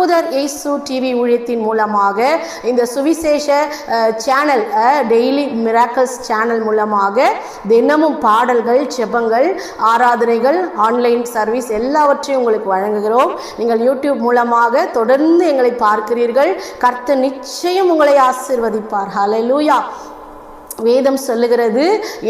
அற்புதர் இயேசு டிவி ஊழியத்தின் மூலமாக இந்த சுவிசேஷ சேனல் டெய்லி மிராக்கல்ஸ் சேனல் மூலமாக தினமும் பாடல்கள் செபங்கள் ஆராதனைகள் ஆன்லைன் சர்வீஸ் எல்லாவற்றையும் உங்களுக்கு வழங்குகிறோம். நீங்கள் யூடியூப் மூலமாக தொடர்ந்து எங்களை பார்க்கிறீர்கள். கர்த்த நிச்சயம் உங்களை ஆசீர்வதிப்பார். லூயா வேதம் சொல்லுகிறது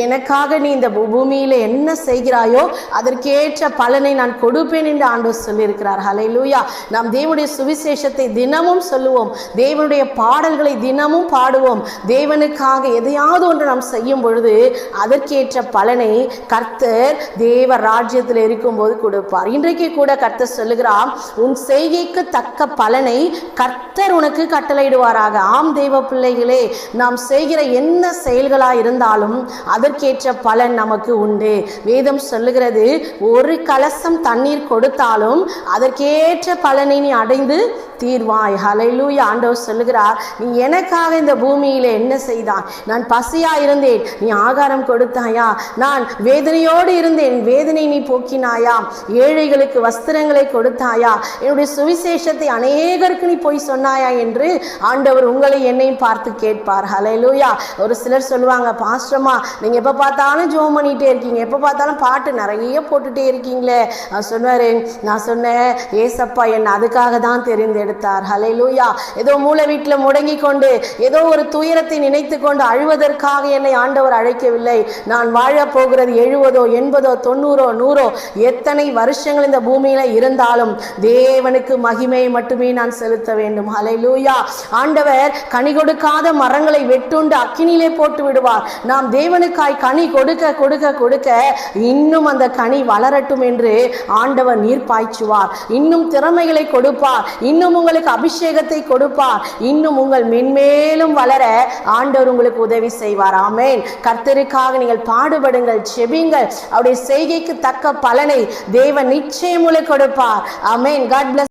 எனக்காக நீ இந்த பூமியில என்ன செய்கிறாயோ அதற்கேற்ற பலனை நான் கொடுப்பேன் என்று ஆண்டவர் சொல்லியிருக்கிறார். ஹalleluya நாம் தேவனுடைய சுவிசேஷத்தை தினமும் சொல்லுவோம். தேவனுடைய பாடல்களை தினமும் பாடுவோம். தேவனுக்காக எதையாவது ஒன்று நாம் செய்யும் பொழுது அதற்கேற்ற பலனை கர்த்தர் தேவ ராஜ்யத்தில் இருக்கும்போது கொடுப்பார். இன்றைக்கு கூட கர்த்தர் சொல்லுகிறார் உன் செய்கைக்கு தக்க பலனை கர்த்தர் உனக்கு கட்டளையிடுவாராக. ஆம் தேவ பிள்ளைகளே நாம் செய்கிற என்ன செயல்களாக இருந்தாலும் அதற்கேற்ற பலன் நமக்கு உண்டு. வேதம் சொல்லுகிறது ஒரு கலசம் தண்ணீர் கொடுத்தாலும் அதற்கேற்ற பலனை நீ அடைந்து தீர்வாய். ஹalleluya. ஆண்டவர் சொல்லுகிறார் நீ எனக்காக இந்த பூமியில் என்ன செய்தான்? நான் பசியா இருந்தேன். நீ ஆகாரம் கொடுத்தாயா? நான் வேதனையோடு இருந்தேன். வேதனை நீ போக்கினாயா? ஏழைகளுக்கு வஸ்திரங்களை கொடுத்தாயா? என்னுடைய சுவிசேஷத்தை அநேகருக்கு நீ போய் சொன்னாயா? என்று ஆண்டவர் உங்களை என்னையும் பார்த்து கேட்பார். ஹalleluya. ஒரு சிலர் சொல்லுவாங்க பாஸ்டமா நீங்க எப்ப பார்த்தாலும் ஜோம் பண்ணிட்டே இருக்கீங்க. எப்ப பார்த்தாலும் பாட்டு நிறைய போட்டுட்டே இருக்கீங்களே. சொன்னாரு நான் சொன்னேன் ஏசப்பா என்னை அதுக்காக தான் தெரிந்தேன் எடுத்தார். ஹலே லூயா ஏதோ மூளை வீட்டில் முடங்கி கொண்டு ஏதோ ஒரு துயரத்தை நினைத்து கொண்டு அழுவதற்காக என்னை ஆண்டவர் அழைக்கவில்லை. நான் வாழ போகிறது எழுபதோ எண்பதோ தொண்ணூறோ நூறோ எத்தனை வருஷங்கள் இந்த பூமியில இருந்தாலும் தேவனுக்கு மகிமையை மட்டுமே நான் செலுத்த வேண்டும். ஹலை லூயா ஆண்டவர் கனி கொடுக்காத மரங்களை வெட்டுண்டு அக்கினியிலே போட்டு விடுவார். நாம் தேவனுக்காய் கனி கொடுக்க கொடுக்க கொடுக்க இன்னும் அந்த கனி வளரட்டும் என்று ஆண்டவர் நீர் பாய்ச்சுவார். இன்னும் திறமைகளை கொடுப்பார். இன்னும் உங்களுக்கு அபிஷேகத்தை கொடுப்பார். இன்னும் உங்கள் மென்மேலும் வளர ஆண்டவர் உங்களுக்கு உதவி செய்வார். ஆமேன். கர்த்தருக்காக நீங்கள் பாடுபடுங்கள் செபிங்கள் அவருடைய செய்கைக்கு தக்க பலனை தேவன் நிச்சயம் உங்களுக்கு கொடுப்பார். ஆமேன். God plus